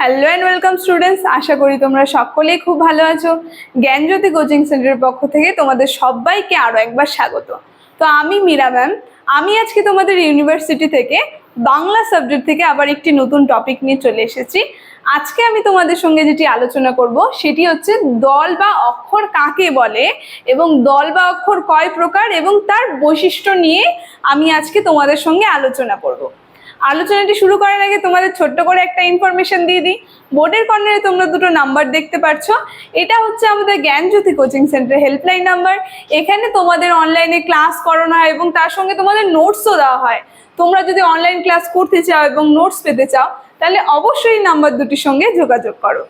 Hello and welcome students আশা করি তোমরা সকলেই খুব ভালো আছো। জ্ঞানজ্যোতি কোচিং সেন্টারের পক্ষ থেকে তোমাদের সবাইকে আরও একবার স্বাগত। তো আমি মীরা ম্যাম। আমি আজকে তোমাদের ইউনিভার্সিটি থেকে বাংলা সাবজেক্ট থেকে আবার একটি নতুন টপিক নিয়ে চলে এসেছি। আজকে আমি তোমাদের সঙ্গে যেটি আলোচনা করব, সেটি হচ্ছে দল বা অক্ষর কাকে বলে এবং দল বা অক্ষর কয় প্রকার এবং তার বৈশিষ্ট্য নিয়ে আমি আজকে তোমাদের সঙ্গে আলোচনা করব। আলোচনাটি শুরু করার আগে তোমাদের ছোট্ট করে একটা ইনফরমেশন দিয়ে দিই। বোর্ডের কর্নারে তোমরা দুটো নাম্বার দেখতে পাচ্ছ এটা হচ্ছে আমাদের Gyanjyoti coaching centre helpline number এখানে তোমাদের অনলাইনে ক্লাস করানো হয় এবং তার সঙ্গে তোমাদের নোটসও দেওয়া হয়। তোমরা যদি অনলাইন ক্লাস করতে চাও এবং নোটস পেতে চাও, তাহলে অবশ্যই নাম্বার দুটির সঙ্গে যোগাযোগ করো।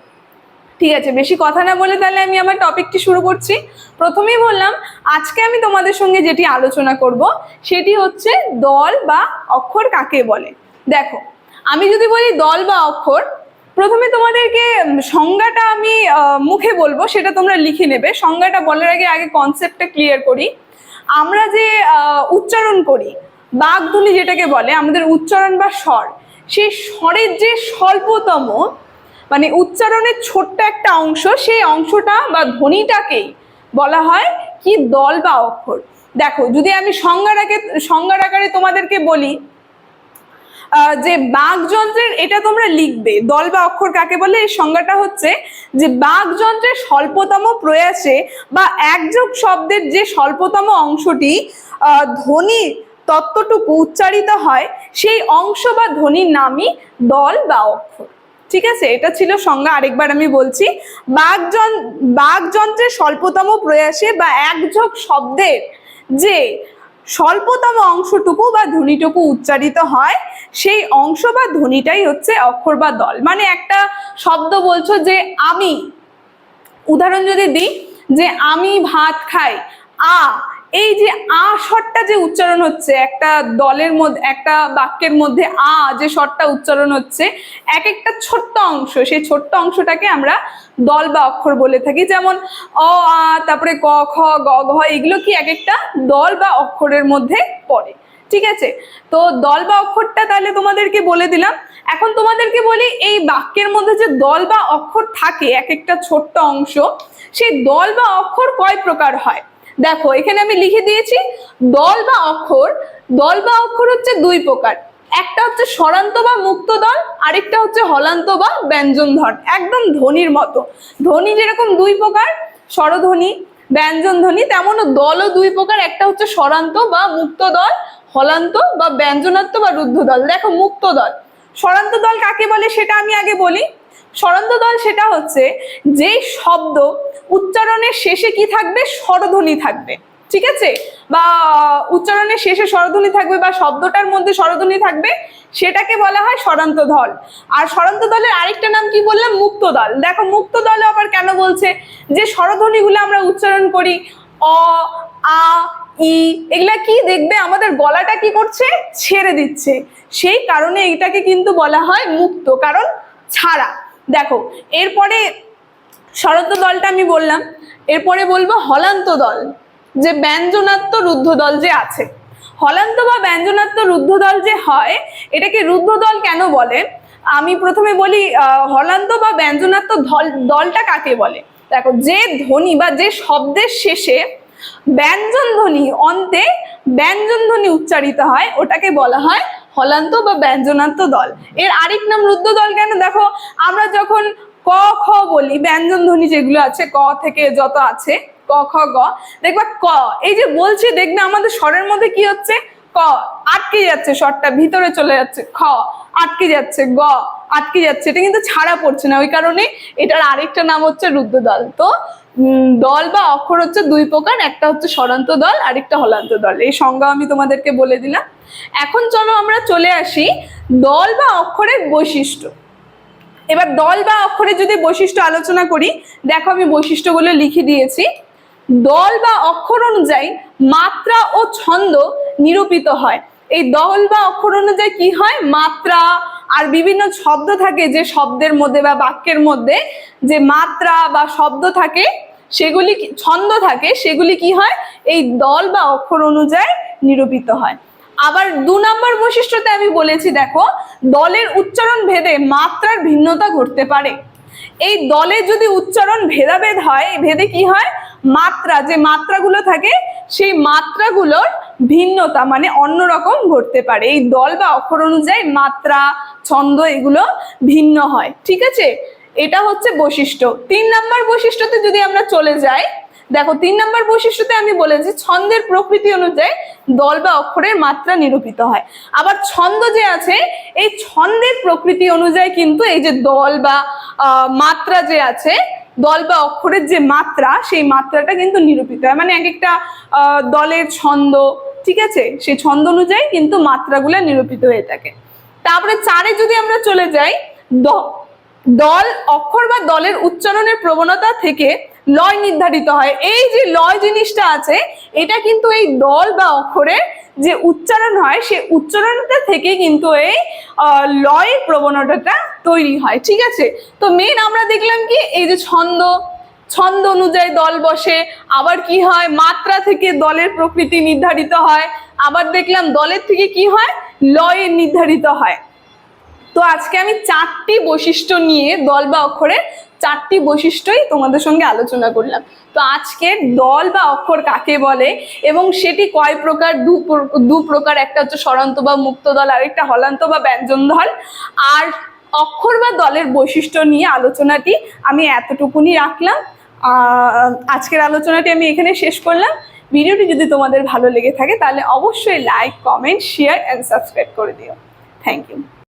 ঠিক আছে, বেশি কথা না বলে তাহলে আমি আমার টপিকটি শুরু করছি। প্রথমেই বললাম, আজকে আমি তোমাদের সঙ্গে যেটি আলোচনা করব, সেটি হচ্ছে দল বা অক্ষর কাকে বলে। দেখো, আমি যদি বলি দল বা অক্ষর, প্রথমে তোমাদেরকে সংজ্ঞাটা আমি মুখে বলব, সেটা তোমরা লিখে নেবে। সংজ্ঞাটা বলার আগে আগে কনসেপ্টটা ক্লিয়ার করি। আমরা যে উচ্চারণ করি বাগধ্বনি যেটাকে বলে, আমাদের উচ্চারণ বা স্বর, সেই স্বরের যে স্বল্পতম মানে উচ্চারণের ছোট্ট একটা অংশ, সেই অংশটা বা ধ্বনিটাকেই বলা হয় কি দল বা অক্ষর। দেখো, যদি আমি সংজ্ঞার আগে সংজ্ঞার আকারে তোমাদেরকে বলি যে বাকযন্ত্রের, এটা তোমরা লিখবে। দল বা অক্ষর কাকে বলে? এই সংজ্ঞাটা হচ্ছে যে বাকযন্ত্রের স্বল্পতম প্রয়াসে বা একযোগ শব্দের যে স্বল্পতম অংশটি ধ্বনি তত্ত্বটুকু উচ্চারিত হয়, সেই অংশ বা ধ্বনির নামই দল বা অক্ষর। ঠিক আছে? এটা ছিল সংজ্ঞা আরেকবার আমি বলছি। বাকযন বাকযন্ত্রের স্বল্পতম প্রয়াসে বা একযোগ শব্দের যে স্বল্পতম অংশটুকু বা ধ্বনিটুকু উচ্চারিত হয়, সেই অংশ বা ধ্বনিটাই হচ্ছে অক্ষর বা দল। মানে একটা শব্দ বলছো যে আমি। উদাহরণ যদি দিই, যে আমি ভাত খাই, আ এই যে আ স্বরটা যে উচ্চারণ হচ্ছে, একটা দলের মধ্যে একটা বাক্যের মধ্যে আ যে স্বরটা উচ্চারণ হচ্ছে এক একটা ছোট্ট অংশ, সেই ছোট্ট অংশটাকে আমরা দল বা অক্ষর বলে থাকি। যেমন অ, আ, তারপরে ক, খ, গ, ঘ, এগুলো কি এক একটা দল বা অক্ষরের মধ্যে পড়ে। ঠিক আছে? তো দল বা অক্ষরটা তাহলে তোমাদেরকে বলে দিলাম। এখন তোমাদেরকে বলি, এই বাক্যের মধ্যে যে দল বা অক্ষর থাকে এক একটা ছোট্ট অংশ, সেই দল বা অক্ষর কয় প্রকার হয়? দেখো, এখানে আমি লিখে দিয়েছি দল বা অক্ষর। দল বা অক্ষর হচ্ছে দুই প্রকার। একটা হচ্ছে স্বরান্ত বা মুক্ত দল, আরেকটা হচ্ছে হলান্ত বা ব্যঞ্জন ধর একদম ধ্বনির মতো। ধ্বনি যেরকম দুই প্রকার, স্বরধ্বনি, ব্যঞ্জন ধ্বনি, তেমনও দলও দুই প্রকার। একটা হচ্ছে স্বরান্ত বা মুক্ত দল, হলান্ত বা ব্যঞ্জনাত্ম বা রুদ্ধ দল। দেখো, মুক্ত দল। স্বরান্ত দল কাকে বলে সেটা আমি আগে বলি। স্বরান্ত দল সেটা হচ্ছে যে শব্দ উচ্চারণের শেষে কি থাকবে? স্বরধ্বনি থাকবে। ঠিক আছে? বা উচ্চারণের শেষে স্বরধ্বনি থাকবে বা শব্দটার মধ্যে স্বরধ্বনি থাকবে, সেটাকে বলা হয় স্বরান্ত দল। আর স্বরান্ত দলের আরেকটা নাম কি বললাম? মুক্ত দল। দেখো, মুক্ত দল আবার কেন বলছে? যে স্বরধ্বনিগুলো আমরা উচ্চারণ করি, অ, আ, ই, এগুলা কি দেখবে? আমাদের গলাটা কি করছে? ছেড়ে দিচ্ছে। সেই কারণে এটাকে কিন্তু বলা হয় মুক্ত, কারণ ছাড়া। দেখো, এরপরে শরত দলটা আমি বললাম। এরপরে বলব হলান্ত দল, যে ব্যঞ্জনাত্ম রুদ্ধ দল যে আছে। হলান্ত বা ব্যঞ্জনাত্ম রুদ্ধ দল যে হয়, এটাকে রুদ্ধ দল কেন বলে? আমি প্রথমে বলি হলান্ত বা ব্যঞ্জনাত্ম দল দলটা কাকে বলে? দেখো, যে ধ্বনি বা যে শব্দের শেষে ব্যঞ্জন ধ্বনি অন্তে ব্যঞ্জন ধ্বনি উচ্চারিত হয়, ওটাকে বলা হয় হলান্ত বা ব্যঞ্জনাত্ম দল। এর আরেক নাম রুদ্ধ দল কেন? দেখো, আমরা যখন ক, খ বলি। ব্যঞ্জন ধ্বনি যেগুলো আছে, ক থেকে যত আছে, ক, খ, গ। দেখবা ক, এই যে বলছি, দেখবে আমাদের স্বরের মধ্যে কি হচ্ছে? ক, আটকে যাচ্ছে স্বরটা, ভিতরে চলে যাচ্ছে। খ, আটকে যাচ্ছে, গ, আটকে যাচ্ছে। এটা কিন্তু ছাড়া পড়ছে না, ওই কারণে এটার আরেকটা নাম হচ্ছে রুদ্র দল। তো দল বা অক্ষর হচ্ছে দুই প্রকার, একটা হচ্ছে স্বরান্ত দল, আরেকটা হলান্ত দল। এই সংজ্ঞা আমি তোমাদেরকে বলে দিলাম। এখন চলো আমরা চলে আসি দল বা অক্ষরের বৈশিষ্ট্য। এবার দল বা অক্ষরের যদি বৈশিষ্ট্য আলোচনা করি, দেখো আমি বৈশিষ্ট্যগুলো লিখে দিয়েছি। দল বা অক্ষর অনুযায়ী মাত্রা ও ছন্দ নিরূপিত হয়। এই দল বা অক্ষর অনুযায়ী কি হয়? মাত্রা আর বিভিন্ন শব্দ থাকে যে শব্দের মধ্যে বা বাক্যের মধ্যে, যে মাত্রা বা শব্দ থাকে, সেগুলি ছন্দ থাকে, সেগুলি কি হয়? এই দল বা অক্ষর অনুযায়ী নিরূপিত হয়। আবার দু নম্বর বৈশিষ্ট্যতে আমি বলেছি, দেখো, দলের উচ্চারণ ভেদে মাত্রার ভিন্নতা ঘটতে পারে। এই দলে যদি উচ্চারণ ভেদাভেদ হয় ভেদে কি হয়? মাত্রা, যে মাত্রাগুলো থাকে, সেই মাত্রাগুলোর ভিন্নতা মানে অন্যরকম ঘটতে পারে। এই দল বা অক্ষর অনুযায়ী মাত্রা, ছন্দ, এগুলো ভিন্ন হয়। ঠিক আছে? এটা হচ্ছে বৈশিষ্ট্য। তিন নম্বর বৈশিষ্ট্যতে যদি আমরা চলে যাই দেখো, তিন নম্বর বৈশিষ্ট্যতে আমি বলেছি, ছন্দের প্রকৃতি অনুযায়ী দল বা অক্ষরের মাত্রা নিরূপিত হয়। আবার ছন্দ যে আছে, এই ছন্দের প্রকৃতি অনুযায়ী কিন্তু এই যে দল বা মাত্রা যে আছে, দল বা অক্ষরের যে মাত্রা, সেই মাত্রাটা কিন্তু নিরূপিত হয়। মানে এক একটা দলের ছন্দ, ঠিক আছে? সেই ছন্দ অনুযায়ী কিন্তু মাত্রাগুলো নিরূপিত হয়ে থাকে। তারপরে চারে যদি আমরা চলে যাই দল, অক্ষর বা দলের উচ্চারণের প্রবণতা থেকে লয় নির্ধারিত হয়। এই যে লয় জিনিসটা আছে, এটা কিন্তু এই দল বা অক্ষরের যে উচ্চারণ হয় সেই উচ্চারণটা থেকে কিন্তু এই লয়ের প্রবণতাটা তৈরি হয়, ঠিক আছে? তো মেন আমরা দেখলাম কি, এই যে ছন্দ ছন্দ অনুযায়ী দল বসে, আবার কি হয়, মাত্রা থেকে দলের প্রকৃতি নির্ধারিত হয়, আবার দেখলাম দলের থেকে কি হয় লয়ের নির্ধারিত হয়। তো আজকে আমি চারটি বৈশিষ্ট্য নিয়ে দল বা অক্ষরের চারটি বৈশিষ্ট্যই তোমাদের সঙ্গে আলোচনা করলাম। তো আজকে দল বা অক্ষর কাকে বলে এবং সেটি কয় প্রকার, দু দু প্রকার, একটা হচ্ছে স্বরান্ত বা মুক্ত দল আর একটা হলান্ত বা ব্যঞ্জন দল। আর অক্ষর বা দলের বৈশিষ্ট্য নিয়ে আলোচনাটি আমি এতটুকুনি রাখলাম। আজকের আলোচনাটি আমি এখানে শেষ করলাম। ভিডিওটি যদি তোমাদের ভালো লেগে থাকে তাহলে অবশ্যই like comment share and subscribe করে দিও। Thank you